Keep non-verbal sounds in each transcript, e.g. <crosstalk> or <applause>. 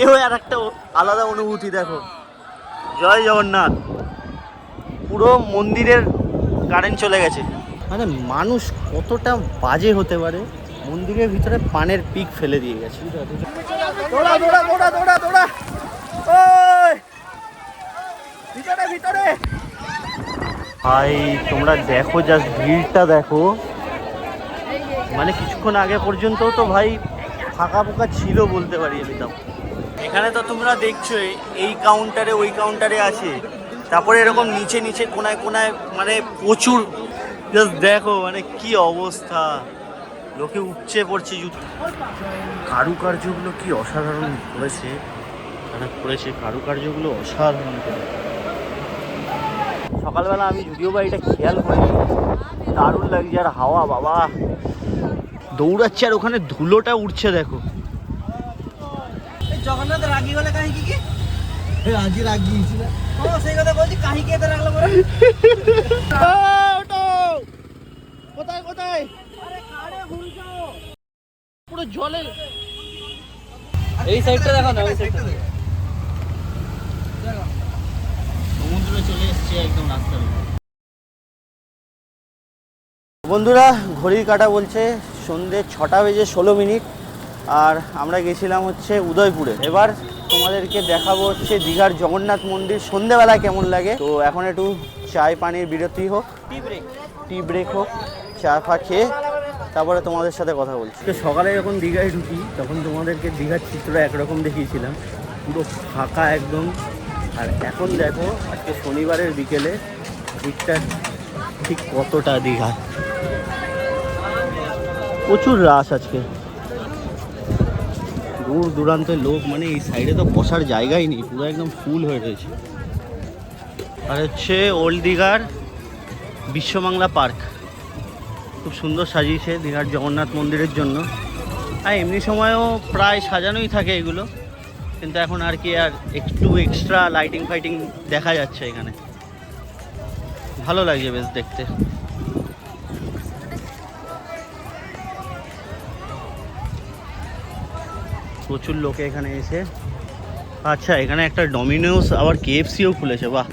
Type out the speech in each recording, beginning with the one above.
এও আর একটা আলাদা অনুভূতি দেখো। জয় জগন্নাথ। পুরো মন্দিরের কারেন্ট চলে গেছে। মানে মানুষ কতটা বাজে হতে পারে মন্দিরের ভিতরে পানের পিক ফেলে দিয়ে গেছে। দৌড়া দৌড়া দৌড়া দৌড়া দৌড়া। ভিতরে ভিতরে। ভাই তোমরা দেখো জাস্ট ভিড়টা দেখো। মানে কিছুক্ষণ আগে পর্যন্ত তো ভাই ফাঁকা ফাঁকা ছিল বলতে পারি আমি তাও। এখানে তো তোমরা দেখছ এই কাউন্টারে ওই কাউন্টারে আছে। তারপরে এরকম নিচে নিচে কোনায় কোনায় মানে প্রচুর। জাস্ট দেখো মানে কি অবস্থা। লোকে উপচে পড়ছে জুতো। কারুকার্যগুলো কি অসাধারণ করেছে? মানে করেছে কারুকার্যগুলো অসাধারণ করে সকালবেলা আমি যদিও বা এটা খেয়াল করি দারুণ লাগছে আর হাওয়া বাবা। দৌড়াচ্ছে আর ওখানে ধুলোটা উঠছে দেখো। জগন্নাথ রাগি হলে কাহিকি কি? ও সেই কথা বলছি কাহিকি এতে রাখল বলে? কোথায় কোথায়? পুরো জলে। এই সাইডটা দেখো না ওই সাইডটা সমুদ্র চলে এসছে একদম রাস্তার বন্ধুরা ঘড়ির কাটা বলছে সন্ধে ছটা বেজে ষোলো মিনিট আর আমরা গেছিলাম হচ্ছে উদয়পুরে। এবার তোমাদেরকে দেখাবো হচ্ছে দীঘার জগন্নাথ মন্দির। সন্ধেবেলা কেমন লাগে? তো এখন একটু চায় পানির বিরতি হোক। টি ব্রেক টি ব্রেক হোক চা ফা খেয়ে তারপরে তোমাদের সাথে কথা বলছি। তো সকালে যখন দীঘায় ঢুকি তখন তোমাদেরকে দীঘার চিত্র একরকম দেখিয়েছিলাম। পুরো ফাঁকা একদম। আর এখন দেখো আজকে শনিবারের বিকেলে দিকটা ঠিক কতটা দীঘা। প্রচুর রাস আজকে। দূর দূরান্তের লোক মানে এই সাইডে তো বসার জায়গাই নেই, পুরো একদম ফুল হয়ে রয়েছে। আর হচ্ছে ওল্ড দীঘার বিশ্ববাংলা পার্ক খুব সুন্দর সাজিয়েছে দীঘার জগন্নাথ মন্দিরের জন্য। আর এমনি সময়ও প্রায় সাজানোই থাকে এগুলো, কিন্তু এখন আর কি আর একটু এক্সট্রা লাইটিং ফাইটিং দেখা যাচ্ছে এখানে। ভালো লাগছে বেশ দেখতে। প্রচুর লোকে এখানে এসে। আচ্ছা এখানে একটা ডমিনোস আবার কেএফসিও খুলেছে বাহ।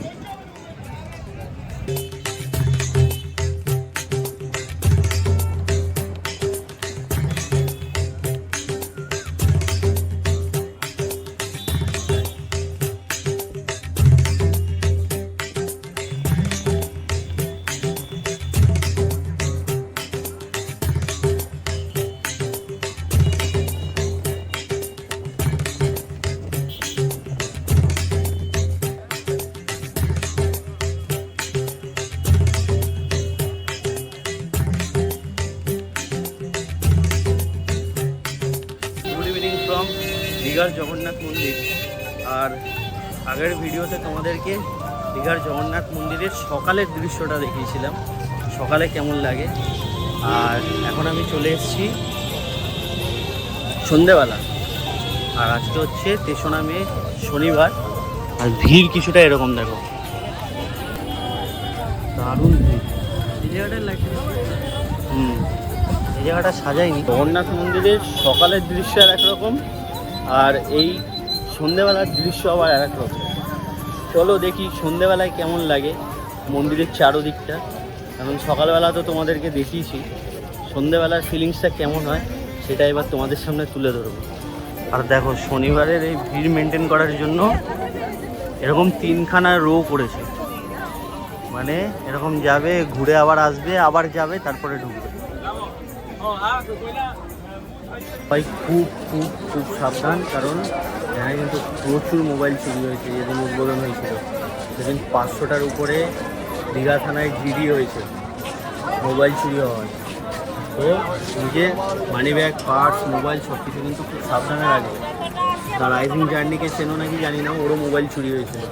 দীঘার জগন্নাথ মন্দির। আর আগের ভিডিওতে তোমাদেরকে দীঘার জগন্নাথ মন্দিরের সকালের দৃশ্যটা দেখিয়েছিলাম। সকালে কেমন লাগে? আর এখন আমি চলে এসেছি সন্ধেবেলা। আর আজকে হচ্ছে তেসরা মে শনিবার। আর ভিড় কিছুটা এরকম দেখো। দারুণ ভিড়। হুম। এই জায়গাটা সাজাইনি। জগন্নাথ মন্দিরের সকালের দৃশ্য আর একরকম। আর এই সন্ধেবেলার দৃশ্য আবার এক রকম। চলো দেখি সন্ধেবেলায় কেমন লাগে মন্দিরের চারোদিকটা। এখন সকালবেলা তো তোমাদেরকে দেখিয়েছি। সন্ধেবেলার ফিলিংসটা কেমন হয় সেটা এবার তোমাদের সামনে তুলে ধরবো। আর দেখো, শনিবারের এই ভিড় মেনটেন করার জন্য এরকম তিনখানা রো করেছে। মানে এরকম যাবে, ঘুরে আবার আসবে, আবার যাবে, তারপরে ঢুকবে। ভাই খুব খুব খুব সাবধান, কারণ এখানে কিন্তু প্রচুর মোবাইল চুরি হয়েছে যেদিন উদ্বোধন হয়েছিল, সেদিন পাঁচশোটার উপরে দীঘা থানায় জিডি হয়েছে, মোবাইল চুরি হওয়ায় তো নিজে মানি ব্যাগ পার্টস মোবাইল সব কিছু কিন্তু খুব সাবধানে রাখবে তার রাইজিং জার্নিকে চেনো নাকি জানি না, ওরও মোবাইল চুরি হয়েছিল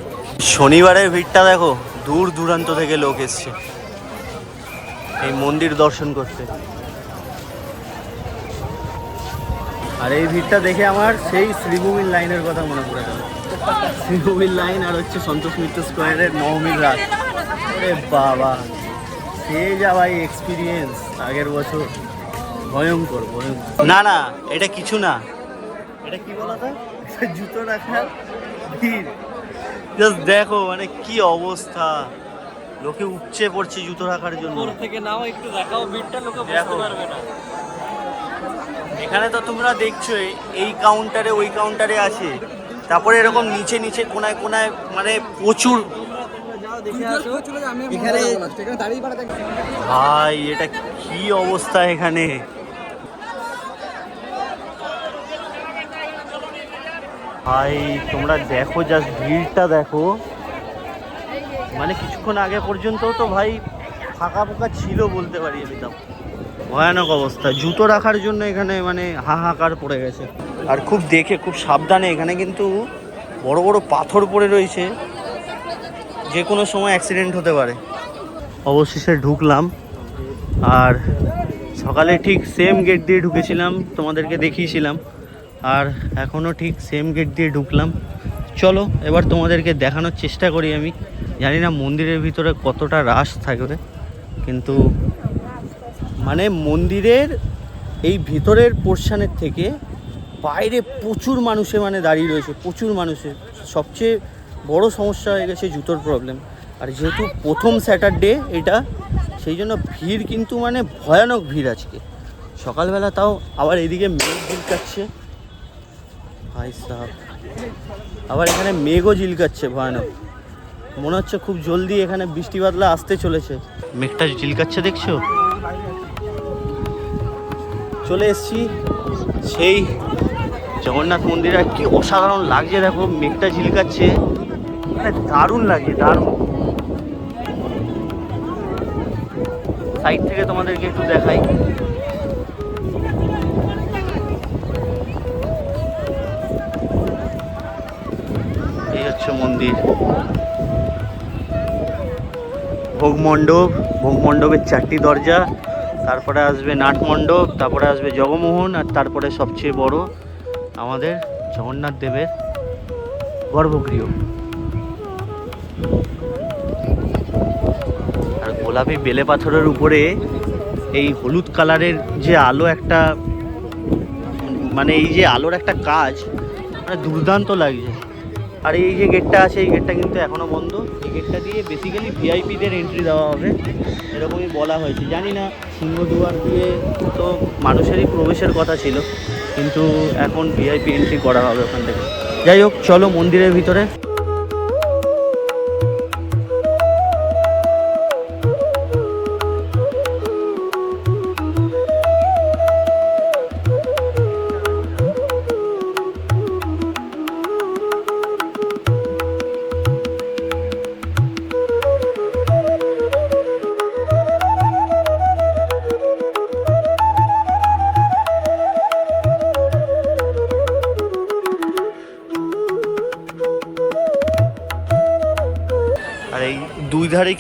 শনিবারের ভিড়টা দেখো, দূর দূরান্ত থেকে লোক এসছে। এই মন্দির দর্শন করতে। আর এই ভিড়টা দেখে আমার সেই শ্রীভূমির লাইনের কথা মনে পড়ে গেল। শ্রীভূমির লাইন আর হচ্ছে সন্তোষ মিত্র স্কোয়ারের নবমীর রাত। ওরে বাবা সে যা ভাই এক্সপিরিয়েন্স আগের বছর। ভয়ঙ্কর ভয়ঙ্কর। না না এটা কিছু না। এটা কি বলা তো? জুতো রাখার ভিড়। জাস্ট দেখো মানে কি অবস্থা। লোকে উপচে পড়ছে জুতো রাখার জন্য। থেকে নাও একটু দেখাও বিটটা লোকে বুঝতে দেখো। পারবে না। এখানে তো তোমরা দেখছ এই কাউন্টারে ওই কাউন্টারে আছে। তারপরে এরকম নিচে নিচে কোনায় কোনায় মানে প্রচুর। ভাই এটা কি অবস্থা এখানে? ভাই তোমরা দেখো জাস্ট ভিড়টা দেখো। মানে কিছুক্ষণ আগে পর্যন্ত তো ভাই ফাঁকা ফাঁকা ছিল বলতে পারি আমি তাও। ভয়ানক অবস্থা। জুতো রাখার জন্য এখানে মানে হাহাকার পড়ে গেছে। আর খুব দেখে খুব সাবধানে এখানে কিন্তু বড় বড় পাথর পড়ে রয়েছে। যে কোনো সময় অ্যাক্সিডেন্ট হতে পারে। অবশেষে ঢুকলাম। আর সকালে ঠিক সেম গেট দিয়ে ঢুকেছিলাম, তোমাদেরকে দেখিয়েছিলাম। আর এখনও ঠিক সেম গেট দিয়ে ঢুকলাম। চলো, এবার তোমাদেরকে দেখানোর চেষ্টা করি আমি। জানি না মন্দিরের ভিতরে কতটা রাশ থাকবে, কিন্তু মানে মন্দিরের এই ভিতরের পোর্শানের থেকে বাইরে প্রচুর মানুষে মানে দাঁড়িয়ে রয়েছে, প্রচুর মানুষের সবচেয়ে বড় সমস্যা হয়ে গেছে জুতোর প্রবলেম আর যেহেতু প্রথম স্যাটারডে এটা, সেই জন্য ভিড় কিন্তু মানে ভয়ানক ভিড় আজকে। সকালবেলা তাও আবার এদিকে মেঘ ঝিলকাচ্ছে। ভাই সাহ আবার এখানে মেঘও ঝিলকাচ্ছে ভয়ানক। মনে হচ্ছে খুব জলদি এখানে বৃষ্টি বাদলা আসতে চলেছে। মেঘটা ঝিলকাচ্ছে দেখছ? চলে এসছি। সেই জগন্নাথ মন্দিরে। কি অসাধারণ লাগছে, দেখো, মেঘটা ঝিলকাচ্ছে। মানে দারুণ লাগে দারুণ। সাইড থেকে তোমাদেরকে একটু দেখাই। এই হচ্ছে মন্দির। ভোগ মণ্ডপ ভোগ মণ্ডপের চারটি দরজা। তারপরে আসবে নাট মণ্ডপ তারপরে আসবে জগমোহন, আর তারপরে সবচেয়ে বড় আমাদের জগন্নাথ দেবের গর্ভগৃহ। আর গোলাপি বেলে পাথরের উপরে এই হলুদ কালারের যে আলো একটা মানে এই যে আলোর একটা কাজ মানে দুর্দান্ত লাগছে। আর এই যে গেটটা আছে, এই গেটটা কিন্তু এখনও বন্ধ। গেটটা দিয়ে বেসিক্যালি ভিআইপিদের এন্ট্রি দেওয়া হবে। এরকমই বলা হয়েছে। জানি না, সিংহদুয়ার দিয়ে তো মানুষেরই প্রবেশের কথা ছিল, কিন্তু এখন ভিআইপি এন্ট্রি করা হবে ওখান থেকে। যাই হোক, চলো মন্দিরের ভিতরে।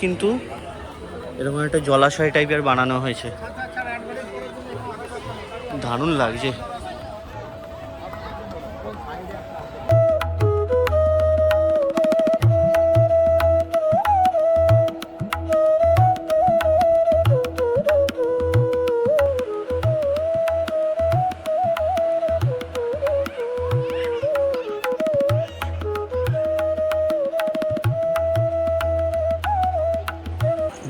কিন্তু এরকম একটা জলাশয় টাইপের বানানো হয়েছে। দারুণ লাগছে।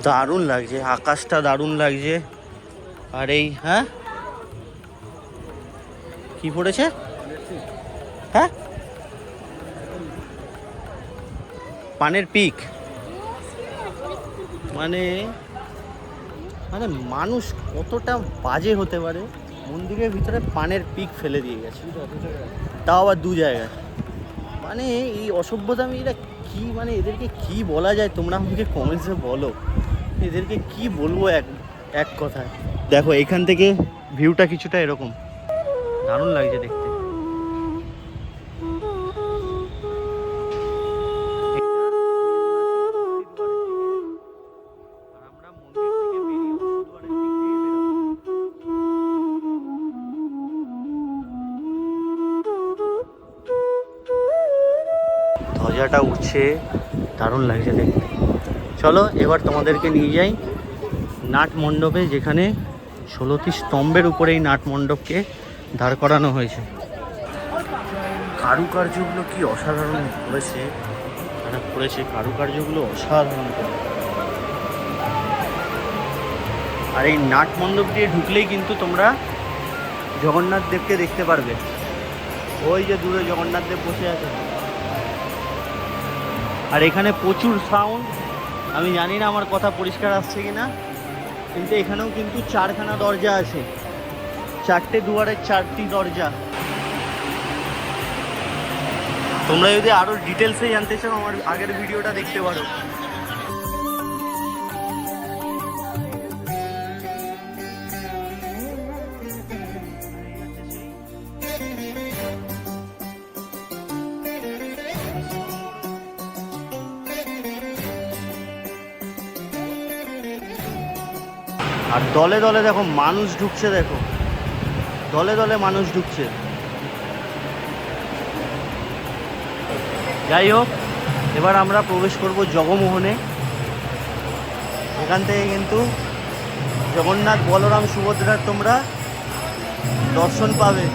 দারুণ লাগছে, আকাশটা দারুণ লাগছে। আর এই হ্যাঁ? কি পড়েছে? হ্যাঁ? পানের পিক। মানে মানে মানুষ কতটা বাজে হতে পারে? মন্দিরের ভিতরে পানের পিক ফেলে দিয়ে গেছে। তাও আবার দু জায়গায়। মানে এই অসভ্যতামিরা কি মানে এদেরকে কি বলা যায়? তোমরা আমাকে কমেন্টসে বলো। এদেরকে কি বলব এক এক কথায়? দেখো, এখান থেকে ভিউটা কিছুটা এরকম। দারুণ লাগছে দেখতে। ধ্বজাটা উঠছে। দারুণ লাগছে দেখতে। চলো এবার তোমাদেরকে নিয়ে যাই নাট মণ্ডপে যেখানে ষোলোটি স্তম্ভের উপরে এই নাট মণ্ডপকে দাঁড় করানো হয়েছে। কারুকার্যগুলো কি অসাধারণ করেছে? যারা করেছে। কারুকার্যগুলো অসাধারণ করে আর এই নাট মণ্ডপ দিয়ে ঢুকলেই কিন্তু তোমরা জগন্নাথ দেবকে দেখতে পারবে। ওই যে দূরে জগন্নাথ দেব বসে আছে। আর এখানে প্রচুর সাউন্ড আমি জানি না আমার কথা পরিষ্কার আসছে কি না কিন্তু এখানেও কিন্তু চারখানা দরজা আছে। চারটে দুয়ারের চারটি দরজা। তোমরা যদি আরও ডিটেলসে জানতে চাও, আমার আগের ভিডিওটা দেখতে পারো। দলে দলে দেখো মানুষ ঢুকছে, দেখো। দলে দলে মানুষ ঢুকছে। যাই হোক, এবার আমরা প্রবেশ করব জগমোহনে। এখান থেকে কিন্তু জগন্নাথ বলরাম সুভদ্রার তোমরা দর্শন পাবে।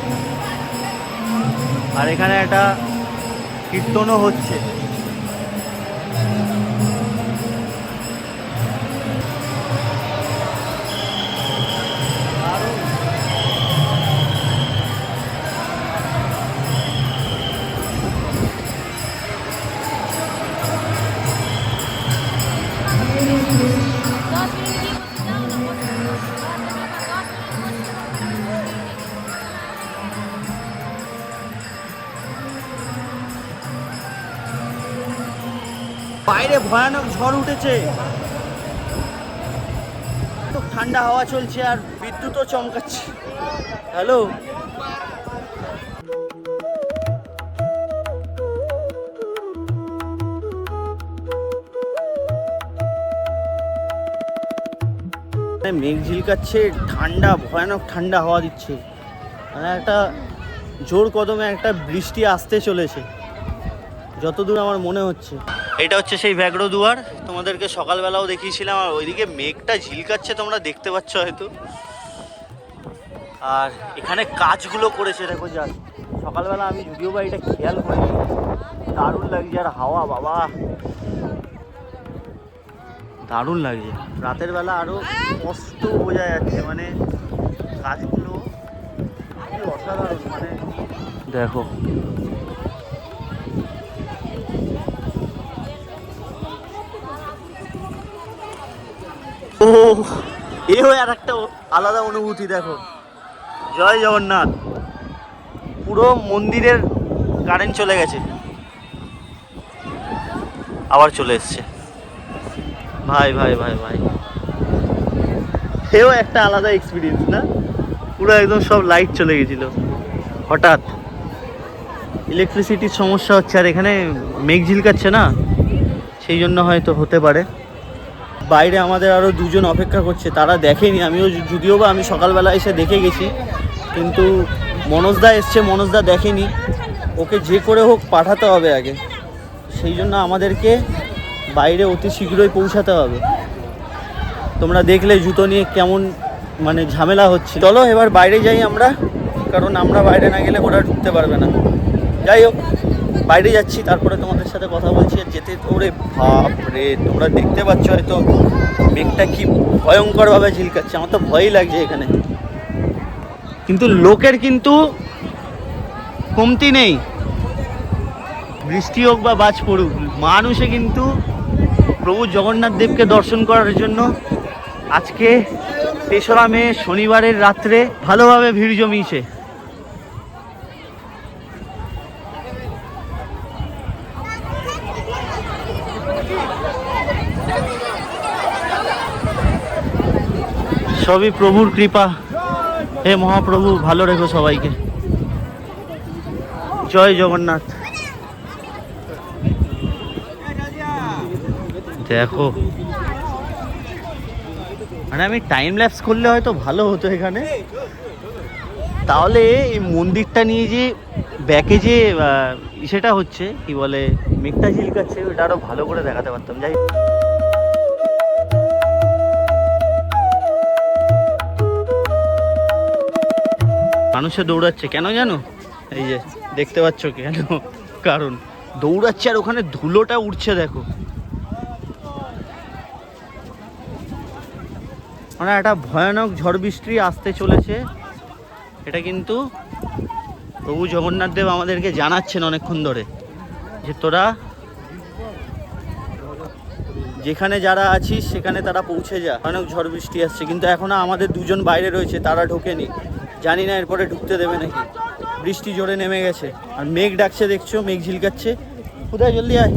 আর এখানে একটা কীর্তনও হচ্ছে। ভয়ানক ঝড় উঠেছে। খুব ঠান্ডা হাওয়া চলছে আর বিদ্যুৎও চমকাচ্ছে। হ্যালো? মেঘ ঝিলকাচ্ছে, ঠান্ডা, ভয়ানক ঠান্ডা হাওয়া দিচ্ছে। মানে একটা জোর কদমে একটা বৃষ্টি আসতে চলেছে। যতদূর আমার মনে হচ্ছে। এটা হচ্ছে সেই ব্যাঘ্র দুয়ার। তোমাদেরকে সকালবেলাও দেখিয়েছিলাম, আর ওইদিকে মেঘটা ঝিলকাচ্ছে, তোমরা দেখতে পাচ্ছ হয়তো। আর এখানে কাজগুলো করেছে, দেখো যা সকালবেলা আমি যদিও বা এটা খেয়াল করিনি, দারুণ লাগছে আর হাওয়া, বাবা। দারুণ লাগছে। রাতের বেলা আরও স্পষ্ট বোঝা যাচ্ছে মানে কাজগুলো অসাধারণ মানে দেখো ও এও আর একটা আলাদা অনুভূতি, দেখো। জয় জগন্নাথ। পুরো মন্দিরের কারেন্ট চলে গেছে। আবার চলে এসছে। ভাই ভাই ভাই ভাই। এও একটা আলাদা এক্সপিরিয়েন্স না? পুরো একদম সব লাইট চলে গেছিল। হঠাৎ ইলেকট্রিসিটির সমস্যা হচ্ছে, আর এখানে মেঘ ঝিলকাচ্ছে না? সেই জন্য হয়তো হতে পারে। বাইরে আমাদের আরও দুজন অপেক্ষা করছে, তারা দেখেনি। আমিও যদিও বা আমি সকালবেলা এসে দেখে গেছি, কিন্তু মনোজদা এসছে মনোজদা দেখেনি। ওকে যে করে হোক পাঠাতে হবে আগে। সেই জন্য আমাদেরকে বাইরে অতি শীঘ্রই পৌঁছাতে হবে। তোমরা দেখলে জুতো নিয়ে কেমন মানে ঝামেলা হচ্ছে। চলো এবার বাইরে যাই আমরা, কারণ আমরা বাইরে না গেলে ওরা ঢুকতে পারবে না। যাই হোক। বাইরে যাচ্ছি, তারপরে তোমাদের সাথে কথা বলছি। আর যেতে ওরে বাপ রে, তোমরা দেখতে পাচ্ছ হয়তো মেঘটা কি ভয়ঙ্করভাবে ঝিলকাচ্ছে, আমার তো ভয়ই লাগছে এখানে। কিন্তু লোকের কিন্তু কমতি নেই। বৃষ্টি হোক বা বাজ পড়ুক, মানুষে কিন্তু প্রভু জগন্নাথ দেবকে দর্শন করার জন্য আজকে তেসরা মে শনিবারের রাত্রে ভালোভাবে ভিড় জমিয়েছে। সবই প্রভুর কৃপা। হে মহাপ্রভু, ভালো রেখো সবাইকে। জয় জগন্নাথ। দেখো। মানে আমি টাইম ল্যাপস করলে হয়তো ভালো হতো এখানে। তাহলে এই মন্দিরটা নিয়ে যে ব্যাকে যে সেটা হচ্ছে, কি বলে, মেঘটা ঝিলকাচ্ছে, ওটা আরও ভালো করে দেখাতে পারতাম। যাই মানুষে দৌড়াচ্ছে, কেন জানো? এই যে, দেখতে পাচ্ছ কেন? কারণ দৌড়াচ্ছে আর ওখানে ধুলোটা উঠছে দেখো। মানে একটা ভয়ানক ঝড় বৃষ্টি আসতে চলেছে। এটা কিন্তু প্রভু জগন্নাথ দেব আমাদেরকে জানাচ্ছেন অনেকক্ষণ ধরে যে তোরা যেখানে যারা আছিস, সেখানে তারা পৌঁছে যা। অনেক ঝড় বৃষ্টি আসছে। কিন্তু এখনও আমাদের দুজন বাইরে রয়েছে, তারা ঢোকেনি। জানি না, এরপরে ঢুকতে দেবে নাকি। বৃষ্টি জোরে নেমে গেছে। আর মেঘ ডাকছে, দেখছ? মেঘ ঝিলকাচ্ছে। কোথায়? জলদি আয়।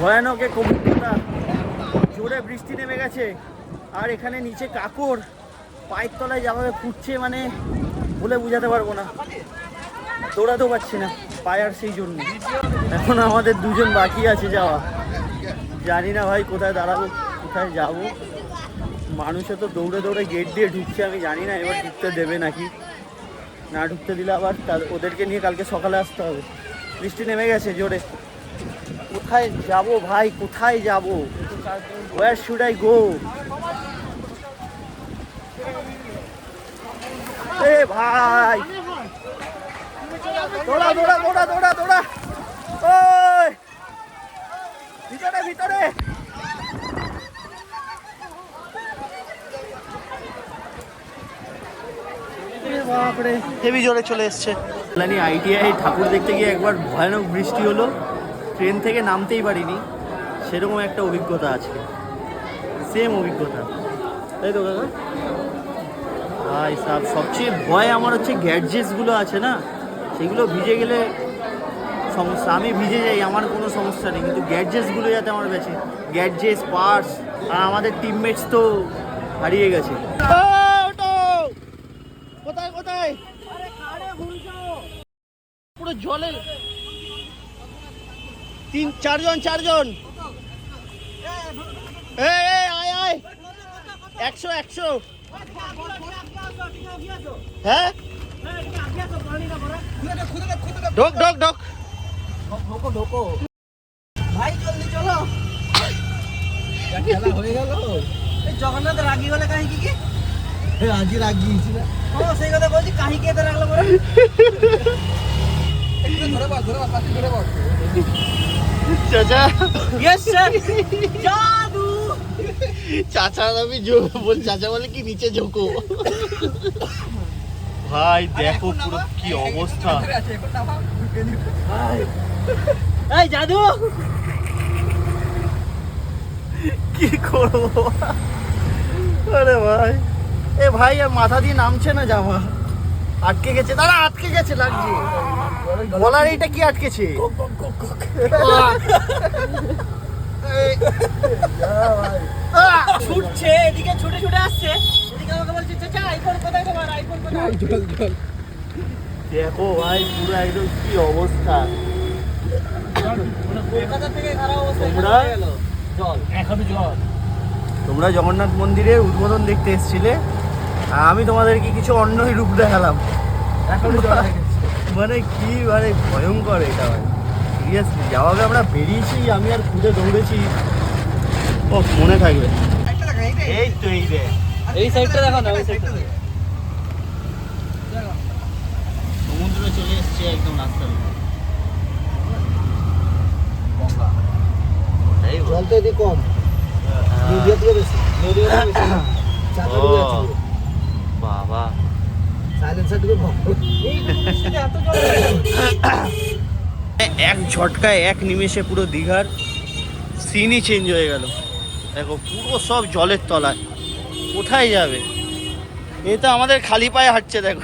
ভয়ানক অভিজ্ঞতা। জোরে বৃষ্টি নেমে গেছে। আর এখানে নিচে কাকর। পায়ের তলায় যাভাবে ফুটছে মানে বলে বোঝাতে পারব না। দৌড়াতেও পারছি না, পায়ে আর সেই জন্য। এখন আমাদের দুজন বাকি আছে যাওয়া। জানি না ভাই কোথায় দাঁড়াবো, কোথায় যাব। মানুষে তো দৌড়ে দৌড়ে গেট দিয়ে ঢুকছে, আমি জানি না, এবার ঢুকতে দেবে নাকি? না ঢুকতে দিলে আবার ওদেরকে নিয়ে কালকে সকালে আসতে হবে। বৃষ্টি নেমে গেছে জোরে। কোথায় যাব ভাই, কোথায় যাব? ওয়ার শুড আই গো এ ভাই! দৌড়া দৌড়া দৌড়া দৌড়া দৌড়া। ওই। ভিতরে ভিতরে। বাপরে হেভি জোরে চলে এসছে। কল্যাণী আইটিআই ঠাকুর দেখতে গিয়ে একবার ভয়ানক বৃষ্টি হলো। ট্রেন থেকে নামতেই পারিনি। সেরকম একটা অভিজ্ঞতা আছে। সেম অভিজ্ঞতা। তাই তো কাকা ভাই সাহ সবচেয়ে ভয় আমার হচ্ছে গ্যাডজেটসগুলো আছে না? সেগুলো ভিজে গেলে সমস্যা আমি ভিজে যাই আমার কোনো সমস্যা নেই কিন্তু গ্যাডজেটসগুলো যাতে আমার বেঁচে গ্যাডজেটস পার্টস আর আমাদের টিমমেটস তো হারিয়ে গেছে কোথায় কোথায় পুরো জলে তিন চারজন চারজন আয় আয় একশো একশো হ্যাঁ ঢোক ঢোক ঢোক। ভাই জলদি চলো। খেলা হয়ে গেল এই জগন্নাথ রাগি হলে কাহি কি? কি আজকে রাগিয়েছি না। ও সেই কথা বলছি কাহি কে রাখল বলে? ধরে বস ধরে বস পাশে ধরে বস। চাচা। ইয়েস স্যার জাদু। চাচা আমি বল চাচা বলে কি নিচে ঝোঁকো? ভাই দেখো পুরো কি অবস্থা। এই জাদু! কি করব? আরে ভাই। এ ভাই আর মাথা দিয়ে নামছে না জামা। আটকে গেছে। দাঁড়া আটকে গেছে লাগছে। গলার এইটা কি আটকেছে! <laughs> ছুটছে এদিকে ছুটে ছুটে আসছে। এদিকে আমাকে বলছে চাচা আইফোন কোথায় তোমার? আইফোন কোথায়? জল জল দেখো ভাই পুরো একদম কি অবস্থা। কলকাতা থেকে খারাপ অবস্থা তোমরা? জল। এখনও জল। তোমরা জগন্নাথ মন্দিরে উদ্বোধন দেখতে এসেছিলে। আমি তোমাদেরকে কিছু অন্যই রূপ দেখালাম। মানে কি মানে ভয়ঙ্কর এটা ভাই। সিরিয়াসলি যাওয়াবে আমরা বেরিয়েছি আমি আর খুঁজে দৌড়েছি। ও মনে থাকবে। এই তো এই রে এই সাইডটা দেখো না ওই সাইডটা সমুদ্র চলে এসছে একদম রাস্তার। জল তো এদিকে কম। হ্যাঁ। নদীয়া থেকে বেশি। নদীয়া থেকে বাবা। সাইলেন্সার কম। এত জল। এক ঝটকায়, এক নিমেষে পুরো দীঘার সিনই চেঞ্জ হয়ে গেল। দেখো, পুরো সব জলের তলায়। কোথায় যাবে? এ তো আমাদের খালি পায়ে হাঁটছে, দেখো।